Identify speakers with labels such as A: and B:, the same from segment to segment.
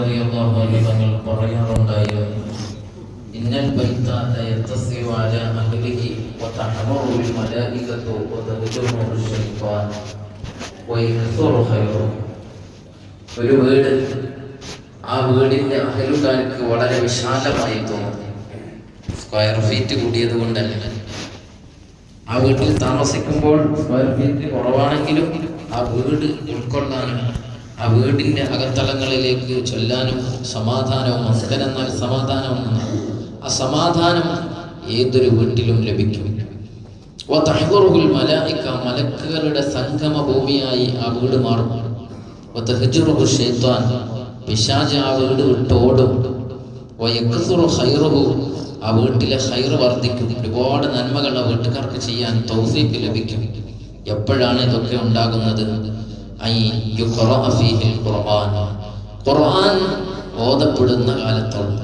A: തങ്ങൾ ഇന്നൽ ഒരു വീട് ആ വീടിന്റെ അഹലുകാർക്ക് വളരെ വിശാലമായി തോന്നും. സ്ക്വയർ ഫീറ്റ് കൂടിയത് കൊണ്ടല്ല. ആ വീട്ടിൽ താമസിക്കുമ്പോൾ സ്ക്വയർ ഫീറ്റ് കുറവാണെങ്കിലും ആ വീട് ഉൾക്കൊള്ളാനും ആ വീടിന്റെ അകത്തളങ്ങളിലേക്ക് ചൊല്ലാനും സമാധാനവും മസ്കൻ എന്നാൽ സമാധാനം എന്നാണ് ആ സമാധാനം ഏതൊരു വീട്ടിലും ലഭിക്കും. വതഹ്ദുറുൽ മലായിക മലക്കുകളുടെ സംഗമ ഭൂമിയായി ആ വീട് മാറും. വതഹ്ജുറുഹു ഷൈത്താൻ പിശാജ് ആ വീട് വിട്ടോടും വയക്സുറു ഖൈറുഹു ആ വീട്ടിലെ ഖൈർ വർദ്ധിക്കും. ഒരുപാട് നന്മകൾ ആ വീട്ടുകാർക്ക് ചെയ്യാൻ തൗഫീക്ക് ലഭിക്കും. എപ്പോഴാണ് ഇതൊക്കെ ഉണ്ടാകുന്നത്? ഖുർആൻ. ഖുർആൻ ഓതപ്പെടുന്ന കാലത്തോളം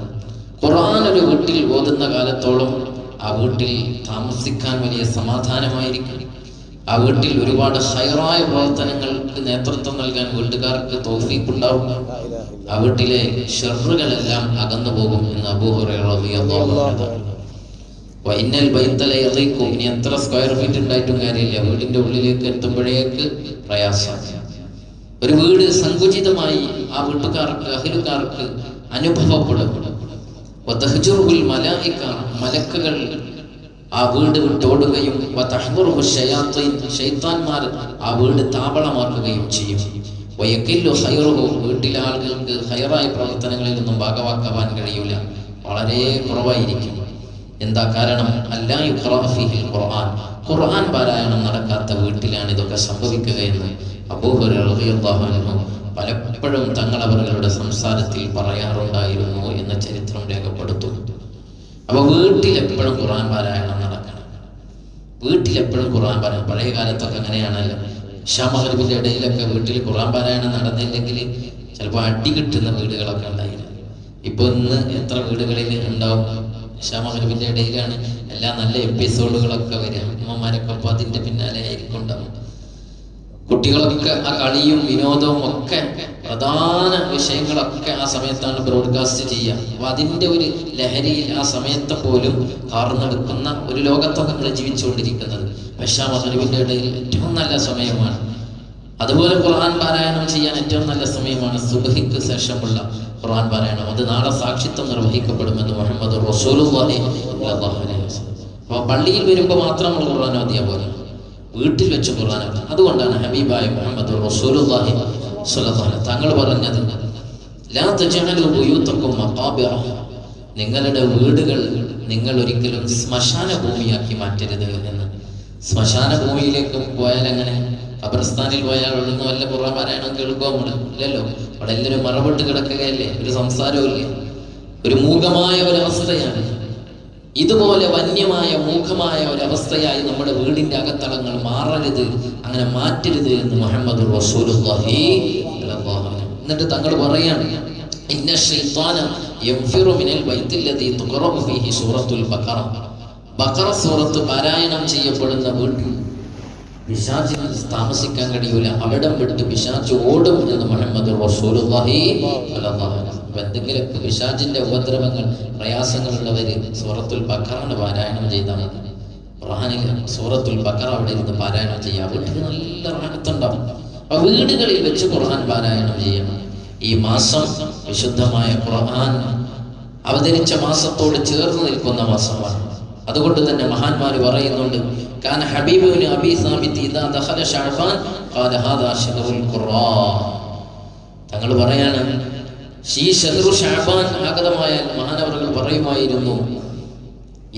A: ഖുർആൻ ഒരു വീട്ടിൽ ഓതുന്ന കാലത്തോളം ആ വീട്ടിൽ താമസിക്കാൻ വലിയ സമാധാനമായിരിക്കും. ആ വീട്ടിൽ ഒരുപാട് ഹൈറായ പ്രവർത്തനങ്ങൾക്ക് നേതൃത്വം നൽകാൻ വീട്ടുകാർക്ക് തോഫീക്കുണ്ടാവും ആ വീട്ടിലെ ഷെറുകളെല്ലാം അകന്നു പോകും എന്ന് അബൂഹുറ വൈനൽ ബൈത്തല എറിയിക്കും ഇനി എത്ര സ്ക്വയർ ഫീറ്റ് ഉണ്ടായിട്ടും കാര്യമില്ല. വീടിന്റെ ഉള്ളിലേക്ക് എത്തുമ്പോഴേക്ക് പ്രയാസം. ഒരു വീട് സങ്കുചിതമായി ആ വീട്ടുകാർക്ക് അഹിലുകാർക്ക് അനുഭവപ്പെടും. മലക്കുകൾ ആ വീട് വിട്ടോടുകയും ആ വീട് താവളമാക്കുകയും ചെയ്യും. വയക്കില്ലു ഹൈറുഹു വീട്ടിലെ ആളുകൾക്ക് ഹൈറായ പ്രവർത്തനങ്ങളിൽ നിന്നും ഭാഗവാക്കുവാൻ കഴിയൂല. വളരെ കുറവായിരിക്കും. എന്താ കാരണം? അല്ലാ ഖുർആൻ. ഖുർആൻ പാരായണം നടക്കാത്ത വീട്ടിലാണ് ഇതൊക്കെ സംഭവിക്കുകയെന്ന് അബൂഹുറ റളിയല്ലാഹു അൻഹു പലപ്പോഴും തങ്ങളവരുടെ സംസാരത്തിൽ പറയാറുണ്ടായിരുന്നു എന്ന ചരിത്രം രേഖപ്പെടുത്തുന്നു അപ്പൊ വീട്ടിലെപ്പോഴും ഖുറാൻ പാരായണം നടക്കണം. വീട്ടിൽ എപ്പോഴും ഖുറാൻ പാരായണം. പഴയ കാലത്തൊക്കെ അങ്ങനെയാണല്ലോ. ഷമഹരിബിന്റെ ഇടയിലൊക്കെ വീട്ടിൽ ഖുറാൻ പാരായണം നടന്നില്ലെങ്കിൽ ചിലപ്പോൾ അടി കിട്ടുന്ന വീടുകളൊക്കെ ഉണ്ടായിരുന്നു. ഇപ്പൊ ഇന്ന് എത്ര വീടുകളിൽ ഉണ്ടാവും? ഷമഹരിബിന്റെ ഇടയിലാണ് എല്ലാ നല്ല എപ്പിസോഡുകളൊക്കെ വരിക. അമ്മമാരൊക്കെ അപ്പൊ അതിന്റെ പിന്നാലെ ആയിരിക്കും ഉണ്ടാവും. കുട്ടികളൊക്കെ ആ കളിയും വിനോദവും ഒക്കെ പ്രധാന വിഷയങ്ങളൊക്കെ ആ സമയത്താണ് ബ്രോഡ്കാസ്റ്റ് ചെയ്യുക. അപ്പൊ അതിന്റെ ഒരു ലഹരിയിൽ ആ സമയത്ത് പോലും കാർന്നെടുക്കുന്ന ഒരു ലോകത്തൊക്കെ നമ്മൾ ജീവിച്ചുകൊണ്ടിരിക്കുന്നത്. പക്ഷാ മഹനുവിന്റെ ഇടയിൽ ഏറ്റവും നല്ല സമയമാണ്. അതുപോലെ ഖുർആൻ പാരായണം ചെയ്യാൻ ഏറ്റവും നല്ല സമയമാണ് സുബഹിക്ക് ശേഷമുള്ള ഖുർആൻ പാരായണം. അത് നാളെ സാക്ഷിത്വം നിർവഹിക്കപ്പെടുമെന്ന് മുഹമ്മദ് റസൂലുള്ളാഹി അലൈഹി വസല്ലം. അപ്പോൾ പള്ളിയിൽ വരുമ്പോൾ മാത്രം ഖുർആൻ ഓതിയാ പോലെ വീട്ടിൽ വെച്ച് ഖുർആൻ അതുകൊണ്ടാണ് ഹബീബായ മുഹമ്മദ് റസൂലുള്ളാഹി സ്വല്ലല്ലാഹു തങ്ങൾ പറഞ്ഞത് ലാ തജഅലു മഖാബിറ. നിങ്ങളുടെ വീടുകൾ നിങ്ങൾ ഒരിക്കലും ശ്മശാന ഭൂമിയാക്കി മാറ്റരുത് എന്ന്. ശ്മശാന ഭൂമിയിലേക്ക് പോയാൽ അങ്ങനെ ഖബർസ്ഥാനിൽ പോയാൽ ഒഴുന്ന് വല്ല ഖുർആൻ പാരായണം കേൾക്കുക നമ്മൾ ഇല്ലല്ലോ. അവിടെ എല്ലാവരും മറവിട്ട് കിടക്കുകയല്ലേ? ഒരു സംസാരവും ഇല്ല ഒരു മൂകമായ ഒരു അവസ്ഥയാണ് ഇതുപോലെ വന്യമായ മൂഖമായ ഒരവസ്ഥയായി നമ്മുടെ വീടിന്റെ അകത്തളങ്ങൾ മാറരുത് അങ്ങനെ മാറ്റരുത് എന്ന് മുഹമ്മദ് റസൂലുള്ളാഹി. എന്നിട്ട് തങ്ങൾ പറയാണ് ഇന്ന യൻഫിറു മിനൽ ഫീഹി സൂറത്തുൽ ബഖറ ബഖറ സൂറത്ത് പാരായണം ചെയ്യപ്പെടുന്ന വീട്ടിൽ പിശാചിന് താമസിക്കാൻ കഴിയൂല. അവിടം വിട്ട് പിശാച്ച് ഓടും എന്ന് മുഹമ്മദ് എന്തെങ്കിലുമൊക്കെ പിശാചിന്റെ ഉപദ്രവങ്ങൾ പ്രയാസങ്ങളുള്ളവര് സൂറത്തുൽ ബക്കറാണ് പാരായണം ചെയ്താൽ മതി. സൂറത്തുൽ ബക്കറ അവിടെ ഇരുന്ന് പാരായണം ചെയ്യാം. വീട്ടിൽ നല്ല റാഹത്തുണ്ടാവും. അപ്പൊ വീടുകളിൽ വെച്ച് ഖുർആൻ പാരായണം ചെയ്യണം. ഈ മാസം വിശുദ്ധമായ ഖുർആൻ അവതരിച്ച മാസത്തോട് ചേർന്ന് നിൽക്കുന്ന മാസമാണ്. അതുകൊണ്ട് തന്നെ മഹാന്മാർ പറയുന്നുണ്ട് കാന بن അബി ثابت ഇദാ ദഖല ശഅബാൻ ഖാല ഹാദാ ശഹറുൽ ഖുർആൻ തങ്ങൾ പറയാണ് ഷീ ഷഹറു ഷഅബാൻ ആഗതമായാൽ മഹാനവറുകൾ പറയുമായിരുന്നു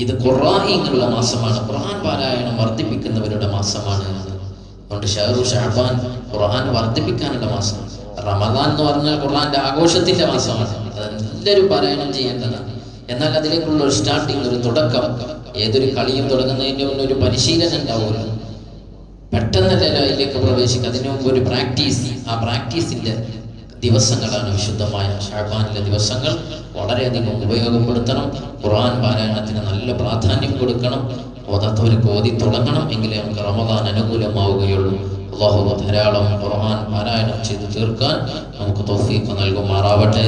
A: ഇത് ഖുർആനുള്ള മാസമാണ് ഖുർആൻ പാരായണം വർദ്ധിപ്പിക്കുന്നവരുടെ മാസമാണ്. അതുകൊണ്ട് ഷഹറു ഷഅബാൻ ഖുർആൻ വർദ്ധിപ്പിക്കാനുള്ള മാസം. റമദാൻ എന്ന് പറഞ്ഞാൽ ഖുർആന്റെ ആഘോഷത്തിന്റെ മാസമാണ്. അതെല്ലാവരും പാരായണം ചെയ്യേണ്ടതാണ്? എന്നാൽ അതിലേക്കുള്ള ഒരു സ്റ്റാർട്ടിങ് ഒരു തുടക്കം ഏതൊരു കളിയും തുടങ്ങുന്നതിന് മുന്നേ ഒരു പരിശീലനം ഉണ്ടാവുമല്ലോ. പെട്ടെന്നല്ലല്ലോ അതിലേക്ക് പ്രവേശിക്കുക. അതിനു മുമ്പ് ഒരു പ്രാക്ടീസ്. ആ പ്രാക്ടീസിന്റെ ദിവസങ്ങളാണ് വിശുദ്ധമായ ഷാബാനിലെ ദിവസങ്ങൾ. വളരെയധികം ഉപയോഗപ്പെടുത്തണം. ഖുർആൻ പാരായണത്തിന് നല്ല പ്രാധാന്യം കൊടുക്കണം. ഓതാത്തവർക്ക് ഓതി തുടങ്ങണം എങ്കിലേ നമുക്ക് റമദാൻ അനുകൂലമാവുകയുള്ളൂ. അള്ളാഹു ധാരാളം ഖുർആൻ പാരായണം ചെയ്ത് തീർക്കാൻ നമുക്ക് തൗഫീഖ് നൽകുമാറാവട്ടെ.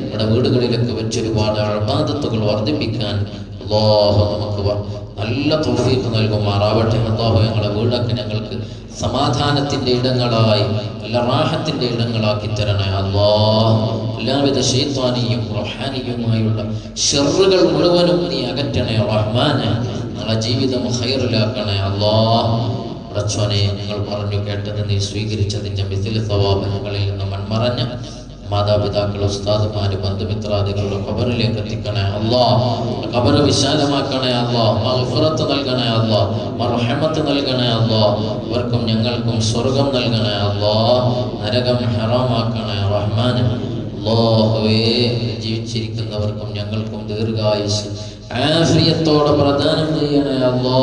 A: നമ്മുടെ വീടുകളിലൊക്കെ വെച്ച് ഒരുപാട് അഴബാദത്തുകൾ വർദ്ധിപ്പിക്കാൻ അള്ളാഹു നമുക്ക് നല്ല തൗഫീഖ് നൽകുമാറാവട്ടെ അള്ളാഹു ഞങ്ങളെ വീടൊക്കെ ഞങ്ങൾക്ക് സമാധാനത്തിന്റെ ഇടങ്ങളായി നല്ല റാഹത്തിന്റെ ഇടങ്ങളാക്കി തരണേ. അള്ളാഹ് എല്ലാവിധ ഷെയ്ത്താനിയും റഹാനിയുമായുള്ള ഷെറുകൾ മുഴുവനും നീ അകറ്റണേ. റഹ്മാനെ ഞങ്ങളെ ജീവിതം ഹൈറിലാക്കണേ അള്ളാഹ് റച്ചോനെ ഞങ്ങൾ പറഞ്ഞു കേട്ടത് നീ സ്വീകരിച്ചതിന്റെ മിഥിൽ സവാബ് നിന്ന് മൺമറഞ്ഞ മാതാപിതാക്കൾ ഉസ്താദുമാര് ബന്ധുമിത്രാദികളുടെ ഖബറിലേക്ക് എത്തിക്കണേ അള്ളാ ഖബറ് വിശാലമാക്കണേ അള്ളാ മഹഫുറത്ത് നൽകണേ അള്ളാ മർഹമത്ത് നൽകണേ അള്ളാ ഇവർക്കും ഞങ്ങൾക്കും സ്വർഗം നൽകണേ അള്ളാ നരകം ഹറാമാക്കണേ റഹ്മാൻ അല്ലാഹുവേ ജീവിച്ചിരിക്കുന്നവർക്കും ഞങ്ങൾക്കും ദീർഘായുസ്. ആഫിയത്തോടെ പ്രദാനം ചെയ്യണേ അല്ലാ.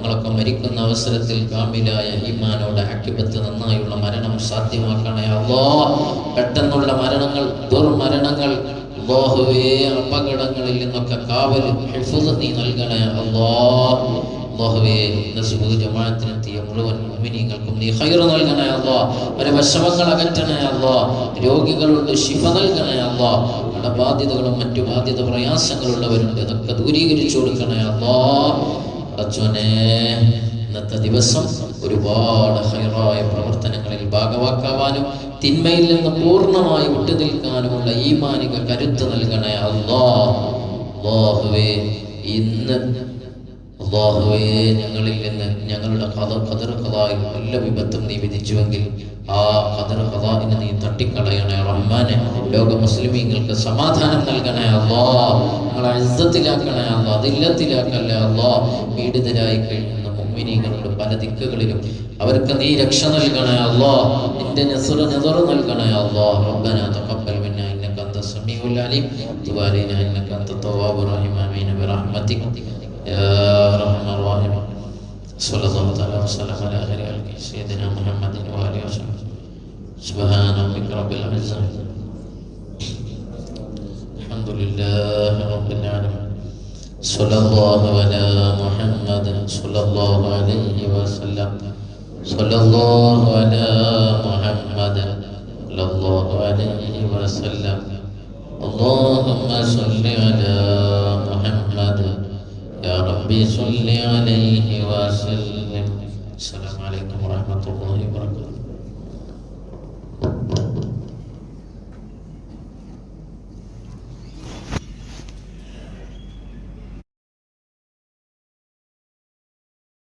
A: ഞങ്ങളൊക്കെ മരിക്കുന്ന അവസരത്തിൽ കാമിലായ ഈമാനോടെ അക്കിബത്ത് നന്നായുള്ള മരണം സാധ്യമാക്കണേ അല്ലോ പെട്ടെന്നുള്ള മരണങ്ങൾ ദുർമരണങ്ങൾ അല്ലാഹുവേ അപകടങ്ങളിൽ നിന്നൊക്കെ കാവൽ നീ നൽകണേ അല്ലോ മുഴുവൻ ശിഫ നൽകണേ മറ്റു ബാധ്യത പ്രയാസങ്ങളുള്ളവരുണ്ട്. അതൊക്കെ ദൂരീകരിച്ചു കൊടുക്കണേ അല്ലാ അച്ഛനെ ഇന്നത്തെ ദിവസം ഒരുപാട് ഹൈറായ പ്രവർത്തനങ്ങളിൽ ഭാഗവാക്കാവാനും തിന്മയിൽ നിന്ന് പൂർണമായി വിട്ടുനിൽക്കാനുമുള്ള ഈമാനിക കരുത്ത് നൽകണേ അള്ളാഹു ഇന്ന് അള്ളാഹുവേ ഞങ്ങളിൽ നിന്ന് ഞങ്ങളുടെ കഥ കതിർ കഥായി വല്ല വിപത്തും നീ വിധിച്ചുവെങ്കിൽ ആ കതിർ കഥാവിനെ നീ തട്ടിക്കളയണേ. റഹ്മാനെ ലോക മുസ്ലിമീങ്ങൾക്ക് സമാധാനം നൽകണേ അള്ളാ. ഞങ്ങളെ ഇസ്സത്തിലാക്കണേ അള്ളാ അതില്ലത്തിലാക്കല്ലേ അള്ളാ. പീഡിതരായി കഴിയുന്ന മുമ്മിനീങ്ങളുടെ പല ദിക്കുകളിലും അവർക്ക് നീ രക്ഷ നൽകണേ അള്ളാ. നിന്റെ നെസുറ നെതുറ നൽകണേ അള്ളാ. റബ്ബന തഖബ്ബൽ മിന്നാ ഇന്നക അന്ത സമീഉൽ അലീം. തുബ് അലൈനാ ഇന്നക അന്ത തവ്വാബുർ റഹീം. ആമീൻ. ബിറഹ്മതിക يا أرحم الراحمين. صلى الله تعالى وسلم على خير خلقه سيدنا محمد وآله وصحبه. سبحان ربك رب العزة. الحمد لله رب العالمين. صلى الله على محمد. صلى الله عليه وسلم. صلى الله على محمد. صلى الله عليه وسلم. اللهم صل على محمد. يا ربي صل عليه وسلم. السلام عليكم ورحمة الله وبركاته.